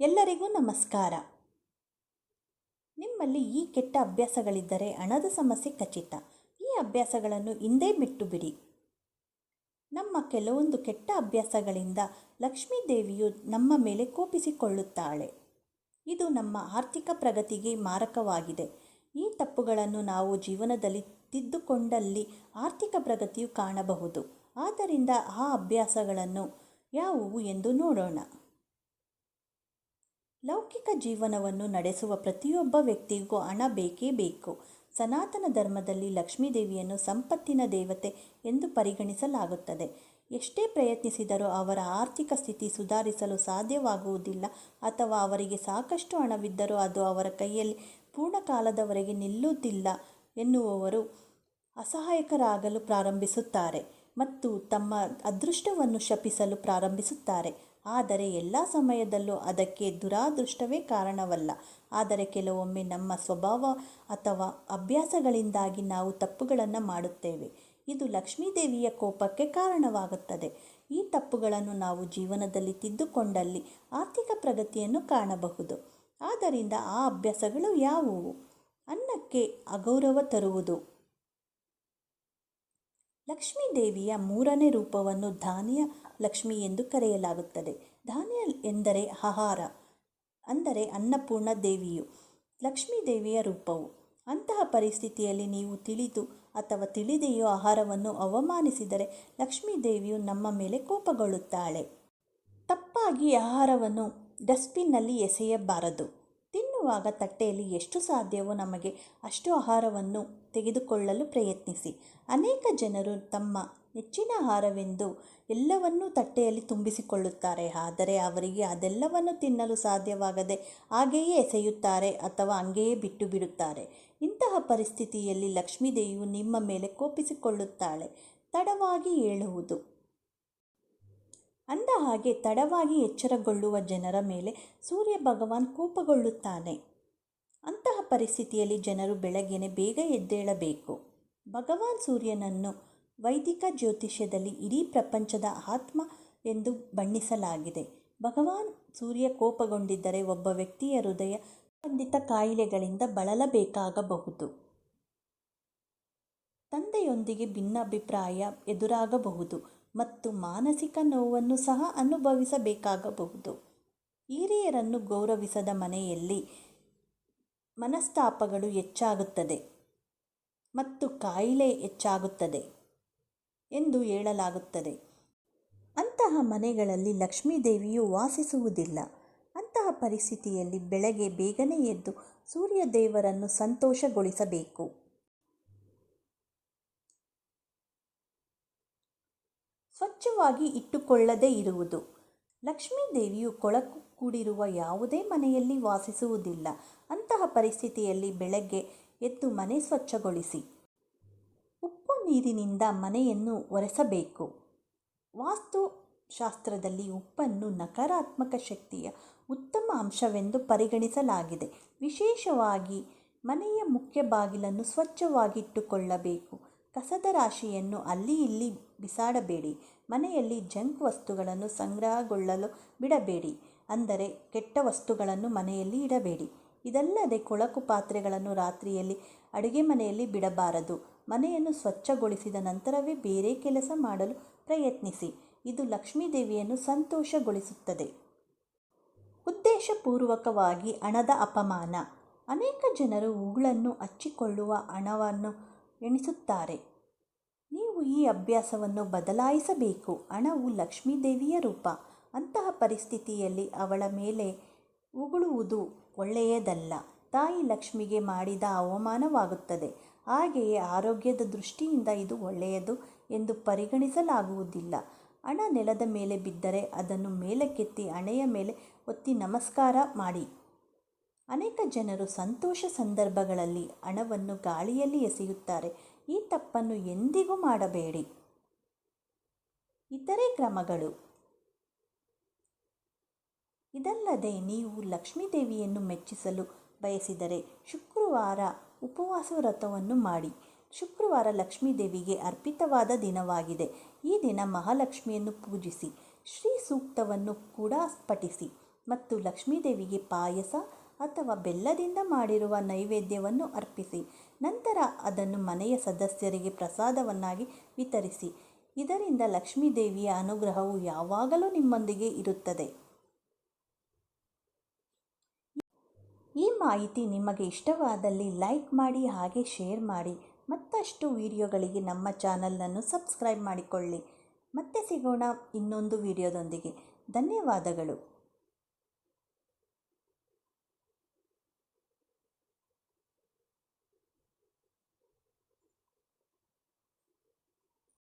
ಎಲ್ಲರಿಗೂ ನಮಸ್ಕಾರ. ನಿಮ್ಮಲ್ಲಿ ಈ ಕೆಟ್ಟ ಅಭ್ಯಾಸಗಳಿದ್ದರೆ ಹಣದ ಸಮಸ್ಯೆ ಖಚಿತ. ಈ ಅಭ್ಯಾಸಗಳನ್ನು ಹಿಂದೆ ಬಿಟ್ಟು ಬಿಡಿ ನಮ್ಮ ಕೆಲವೊಂದು ಕೆಟ್ಟ ಅಭ್ಯಾಸಗಳಿಂದ ಲಕ್ಷ್ಮೀ ದೇವಿಯು ನಮ್ಮ ಮೇಲೆ ಕೋಪಿಸಿಕೊಳ್ಳುತ್ತಾಳೆ. ಇದು ನಮ್ಮ ಆರ್ಥಿಕ ಪ್ರಗತಿಗೆ ಮಾರಕವಾಗಿದೆ. ಈ ತಪ್ಪುಗಳನ್ನು ನಾವು ಜೀವನದಲ್ಲಿ ತಿದ್ದುಕೊಂಡಲ್ಲಿ ಆರ್ಥಿಕ ಪ್ರಗತಿಯು ಕಾಣಬಹುದು. ಆದ್ದರಿಂದ ಆ ಅಭ್ಯಾಸಗಳನ್ನು ಯಾವುವು ಎಂದು ನೋಡೋಣ. ಲೌಕಿಕ ಜೀವನವನ್ನು ನಡೆಸುವ ಪ್ರತಿಯೊಬ್ಬ ವ್ಯಕ್ತಿಗೂ ಹಣ ಬೇಕೇ ಬೇಕು. ಸನಾತನ ಧರ್ಮದಲ್ಲಿ ಲಕ್ಷ್ಮೀದೇವಿಯನ್ನು ಸಂಪತ್ತಿನ ದೇವತೆ ಎಂದು ಪರಿಗಣಿಸಲಾಗುತ್ತದೆ. ಎಷ್ಟೇ ಪ್ರಯತ್ನಿಸಿದರೂ ಅವರ ಆರ್ಥಿಕ ಸ್ಥಿತಿ ಸುಧಾರಿಸಲು ಸಾಧ್ಯವಾಗುವುದಿಲ್ಲ ಅಥವಾ ಅವರಿಗೆ ಸಾಕಷ್ಟು ಹಣವಿದ್ದರೂ ಅದು ಅವರ ಕೈಯಲ್ಲಿ ಪೂರ್ಣಕಾಲದವರೆಗೆ ನಿಲ್ಲುವುದಿಲ್ಲ ಎನ್ನುವವರು ಅಸಹಾಯಕರಾಗಲು ಪ್ರಾರಂಭಿಸುತ್ತಾರೆ ಮತ್ತು ತಮ್ಮ ಅದೃಷ್ಟವನ್ನು ಶಪಿಸಲು ಪ್ರಾರಂಭಿಸುತ್ತಾರೆ. ಆದರೆ ಎಲ್ಲ ಸಮಯದಲ್ಲೂ ಅದಕ್ಕೆ ದುರಾದೃಷ್ಟವೇ ಕಾರಣವಲ್ಲ. ಆದರೆ ಕೆಲವೊಮ್ಮೆ ನಮ್ಮ ಸ್ವಭಾವ ಅಥವಾ ಅಭ್ಯಾಸಗಳಿಂದಾಗಿ ನಾವು ತಪ್ಪುಗಳನ್ನು ಮಾಡುತ್ತೇವೆ. ಇದು ಲಕ್ಷ್ಮೀದೇವಿಯ ಕೋಪಕ್ಕೆ ಕಾರಣವಾಗುತ್ತದೆ. ಈ ತಪ್ಪುಗಳನ್ನು ನಾವು ಜೀವನದಲ್ಲಿ ತಿದ್ದುಕೊಂಡಲ್ಲಿ ಆರ್ಥಿಕ ಪ್ರಗತಿಯನ್ನು ಕಾಣಬಹುದು. ಆದ್ದರಿಂದ ಆ ಅಭ್ಯಾಸಗಳು ಯಾವುವು? ಅನ್ನಕ್ಕೆ ಅಗೌರವ ತರುವುದು. ಲಕ್ಷ್ಮೀ ದೇವಿಯ ಮೂರನೇ ರೂಪವನ್ನು ಧಾನ್ಯ ಲಕ್ಷ್ಮಿ ಎಂದು ಕರೆಯಲಾಗುತ್ತದೆ. ಧಾನ್ಯ ಎಂದರೆ ಆಹಾರ, ಅಂದರೆ ಅನ್ನಪೂರ್ಣ ದೇವಿಯು ಲಕ್ಷ್ಮೀ ದೇವಿಯ ರೂಪವು. ಅಂತಹ ಪರಿಸ್ಥಿತಿಯಲ್ಲಿ ನೀವು ತಿಳಿದು ಅಥವಾ ತಿಳಿದೆಯೋ ಆಹಾರವನ್ನು ಅವಮಾನಿಸಿದರೆ ಲಕ್ಷ್ಮೀ ದೇವಿಯು ನಮ್ಮ ಮೇಲೆ ಕೋಪಗೊಳ್ಳುತ್ತಾಳೆ. ತಪ್ಪಾಗಿ ಆಹಾರವನ್ನು ಡಸ್ಟ್ಬಿನ್ನಲ್ಲಿ ಎಸೆಯಬಾರದು. ತಿನ್ನುವಾಗ ತಟ್ಟೆಯಲ್ಲಿ ಎಷ್ಟು ಸಾಧ್ಯವೋ ನಮಗೆ ಅಷ್ಟು ಆಹಾರವನ್ನು ತೆಗೆದುಕೊಳ್ಳಲು ಪ್ರಯತ್ನಿಸಿ. ಅನೇಕ ಜನರು ತಮ್ಮ ನೆಚ್ಚಿನ ಆಹಾರವೆಂದು ಎಲ್ಲವನ್ನೂ ತಟ್ಟೆಯಲ್ಲಿ ತುಂಬಿಸಿಕೊಳ್ಳುತ್ತಾರೆ. ಆದರೆ ಅವರಿಗೆ ಅದೆಲ್ಲವನ್ನು ತಿನ್ನಲು ಸಾಧ್ಯವಾಗದೆ ಹಾಗೆಯೇ ಎಸೆಯುತ್ತಾರೆ ಅಥವಾ ಹಂಗೆಯೇ ಬಿಟ್ಟು ಬಿಡುತ್ತಾರೆ ಇಂತಹ ಪರಿಸ್ಥಿತಿಯಲ್ಲಿ ಲಕ್ಷ್ಮೀದೇವಿಯು ನಿಮ್ಮ ಮೇಲೆ ಕೋಪಿಸಿಕೊಳ್ಳುತ್ತಾಳೆ. ತಡವಾಗಿ ಹೇಳುವುದು ಅಂದ ಹಾಗೆ ತಡವಾಗಿ ಎಚ್ಚರಗೊಳ್ಳುವ ಜನರ ಮೇಲೆ ಸೂರ್ಯ ಭಗವಾನ್ ಕೋಪಗೊಳ್ಳುತ್ತಾನೆ. ಅಂತಹ ಪರಿಸ್ಥಿತಿಯಲ್ಲಿ ಜನರು ಬೆಳಗ್ಗೆನೆ ಬೇಗ ಎದ್ದೇಳಬೇಕು. ಭಗವಾನ್ ಸೂರ್ಯನನ್ನು ವೈದಿಕ ಜ್ಯೋತಿಷ್ಯದಲ್ಲಿ ಇಡೀ ಪ್ರಪಂಚದ ಆತ್ಮ ಎಂದು ಬಣ್ಣಿಸಲಾಗಿದೆ. ಭಗವಾನ್ ಸೂರ್ಯ ಕೋಪಗೊಂಡಿದ್ದರೆ ಒಬ್ಬ ವ್ಯಕ್ತಿಯ ಹೃದಯ ಸಂಬಂಧಿತ ಕಾಯಿಲೆಗಳಿಂದ ಬಳಲಬೇಕಾಗಬಹುದು. ತಂದೆಯೊಂದಿಗೆ ಭಿನ್ನಾಭಿಪ್ರಾಯ ಎದುರಾಗಬಹುದು. ಮತ್ತು ಮಾನಸಿಕ ನೋವನ್ನು ಸಹ ಅನುಭವಿಸಬೇಕಾಗಬಹುದು. ಹಿರಿಯರನ್ನು ಗೌರವಿಸದ ಮನೆಯಲ್ಲಿ ಮನಸ್ತಾಪಗಳು ಹೆಚ್ಚಾಗುತ್ತದೆ ಮತ್ತು ಕಾಯಿಲೆ ಹೆಚ್ಚಾಗುತ್ತದೆ ಎಂದು ಹೇಳಲಾಗುತ್ತದೆ. ಅಂತಹ ಮನೆಗಳಲ್ಲಿ ಲಕ್ಷ್ಮೀದೇವಿಯು ವಾಸಿಸುವುದಿಲ್ಲ. ಅಂತಹ ಪರಿಸ್ಥಿತಿಯಲ್ಲಿ ಬೆಳಗ್ಗೆ ಬೇಗನೆ ಎದ್ದು ಸೂರ್ಯದೇವರನ್ನು ಸಂತೋಷಗೊಳಿಸಬೇಕು. ಸ್ವಚ್ಛವಾಗಿ ಇಟ್ಟುಕೊಳ್ಳದೇ ಇರುವುದು. ಲಕ್ಷ್ಮೀ ದೇವಿಯು ಕೊಳಕು ಕೂಡಿರುವ ಯಾವುದೇ ಮನೆಯಲ್ಲಿ ವಾಸಿಸುವುದಿಲ್ಲ. ಅಂತಹ ಪರಿಸ್ಥಿತಿಯಲ್ಲಿ ಬೆಳಗ್ಗೆ ಎದ್ದು ಮನೆ ಸ್ವಚ್ಛಗೊಳಿಸಿ. ಉಪ್ಪು ನೀರಿನಿಂದ ಮನೆಯನ್ನು ಒರೆಸಬೇಕು. ವಾಸ್ತುಶಾಸ್ತ್ರದಲ್ಲಿ ಉಪ್ಪನ್ನು ನಕಾರಾತ್ಮಕ ಶಕ್ತಿಯ ಉತ್ತಮ ಅಂಶವೆಂದು ಪರಿಗಣಿಸಲಾಗಿದೆ. ವಿಶೇಷವಾಗಿ ಮನೆಯ ಮುಖ್ಯ ಬಾಗಿಲನ್ನು ಸ್ವಚ್ಛವಾಗಿಟ್ಟುಕೊಳ್ಳಬೇಕು. ಕಸದ ರಾಶಿಯನ್ನು ಅಲ್ಲಿ ಇಲ್ಲಿ ಬಿಸಾಡಬೇಡಿ. ಮನೆಯಲ್ಲಿ ಜಂಕ್ ವಸ್ತುಗಳನ್ನು ಸಂಗ್ರಹಗೊಳ್ಳಲು ಬಿಡಬೇಡಿ. ಅಂದರೆ ಕೆಟ್ಟ ವಸ್ತುಗಳನ್ನು ಮನೆಯಲ್ಲಿ ಇಡಬೇಡಿ. ಇದಲ್ಲದೆ ಕೊಳಕು ಪಾತ್ರೆಗಳನ್ನು ರಾತ್ರಿಯಲ್ಲಿ ಅಡುಗೆ ಮನೆಯಲ್ಲಿ ಬಿಡಬಾರದು. ಮನೆಯನ್ನು ಸ್ವಚ್ಛಗೊಳಿಸಿದ ನಂತರವೇ ಬೇರೆ ಕೆಲಸ ಮಾಡಲು ಪ್ರಯತ್ನಿಸಿ. ಇದು ಲಕ್ಷ್ಮೀದೇವಿಯನ್ನು ಸಂತೋಷಗೊಳಿಸುತ್ತದೆ. ಉದ್ದೇಶಪೂರ್ವಕವಾಗಿ ಹಣದ ಅಪಮಾನ. ಅನೇಕ ಜನರು ಹೂಗಳನ್ನು ಹಚ್ಚಿಕೊಳ್ಳುವ ಹಣವನ್ನು ಎಣಿಸುತ್ತಾರೆ. ಈ ಅಭ್ಯಾಸವನ್ನು ಬದಲಾಯಿಸಬೇಕು. ಹಣವು ಲಕ್ಷ್ಮೀದೇವಿಯ ರೂಪ. ಅಂತಹ ಪರಿಸ್ಥಿತಿಯಲ್ಲಿ ಅವಳ ಮೇಲೆ ಉಗುಳುವುದು ಒಳ್ಳೆಯದಲ್ಲ. ತಾಯಿ ಲಕ್ಷ್ಮಿಗೆ ಮಾಡಿದ ಅವಮಾನವಾಗುತ್ತದೆ. ಹಾಗೆಯೇ ಆರೋಗ್ಯದ ದೃಷ್ಟಿಯಿಂದ ಇದು ಒಳ್ಳೆಯದು ಎಂದು ಪರಿಗಣಿಸಲಾಗುವುದಿಲ್ಲ. ಹಣ ನೆಲದ ಮೇಲೆ ಬಿದ್ದರೆ ಅದನ್ನು ಮೇಲಕ್ಕೆತ್ತಿ ಹಣೆಯ ಮೇಲೆ ಒತ್ತಿ ನಮಸ್ಕಾರ ಮಾಡಿ. ಅನೇಕ ಜನರು ಸಂತೋಷ ಸಂದರ್ಭಗಳಲ್ಲಿ ಹಣವನ್ನು ಗಾಳಿಯಲ್ಲಿ ಎಸೆಯುತ್ತಾರೆ. ಈ ತಪ್ಪನ್ನು ಎಂದಿಗೂ ಮಾಡಬೇಡಿ. ಇತರೆ ಕ್ರಮಗಳು. ಇದಲ್ಲದೆ ನೀವು ಲಕ್ಷ್ಮೀದೇವಿಯನ್ನು ಮೆಚ್ಚಿಸಲು ಬಯಸಿದರೆ ಶುಕ್ರವಾರ ಉಪವಾಸ ವ್ರತವನ್ನು ಮಾಡಿ. ಶುಕ್ರವಾರ ಲಕ್ಷ್ಮೀದೇವಿಗೆ ಅರ್ಪಿತವಾದ ದಿನವಾಗಿದೆ. ಈ ದಿನ ಮಹಾಲಕ್ಷ್ಮಿಯನ್ನು ಪೂಜಿಸಿ, ಶ್ರೀ ಸೂಕ್ತವನ್ನು ಕೂಡ ಪಠಿಸಿ ಮತ್ತು ಲಕ್ಷ್ಮೀದೇವಿಗೆ ಪಾಯಸ ಅಥವಾ ಬೆಲ್ಲದಿಂದ ಮಾಡಿರುವ ನೈವೇದ್ಯವನ್ನು ಅರ್ಪಿಸಿ. ನಂತರ ಅದನ್ನು ಮನೆಯ ಸದಸ್ಯರಿಗೆ ಪ್ರಸಾದವನ್ನಾಗಿ ವಿತರಿಸಿ. ಇದರಿಂದ ಲಕ್ಷ್ಮೀದೇವಿಯ ಅನುಗ್ರಹವು ಯಾವಾಗಲೂ ನಿಮ್ಮೊಂದಿಗೆ ಇರುತ್ತದೆ. ಈ ಮಾಹಿತಿ ನಿಮಗೆ ಇಷ್ಟವಾದಲ್ಲಿ ಲೈಕ್ ಮಾಡಿ, ಹಾಗೆ ಶೇರ್ ಮಾಡಿ. ಮತ್ತಷ್ಟು ವಿಡಿಯೋಗಳಿಗೆ ನಮ್ಮ ಚಾನಲನ್ನು ಸಬ್ಸ್ಕ್ರೈಬ್ ಮಾಡಿಕೊಳ್ಳಿ. ಮತ್ತೆ ಸಿಗೋಣ ಇನ್ನೊಂದು ವಿಡಿಯೋದೊಂದಿಗೆ. ಧನ್ಯವಾದಗಳು.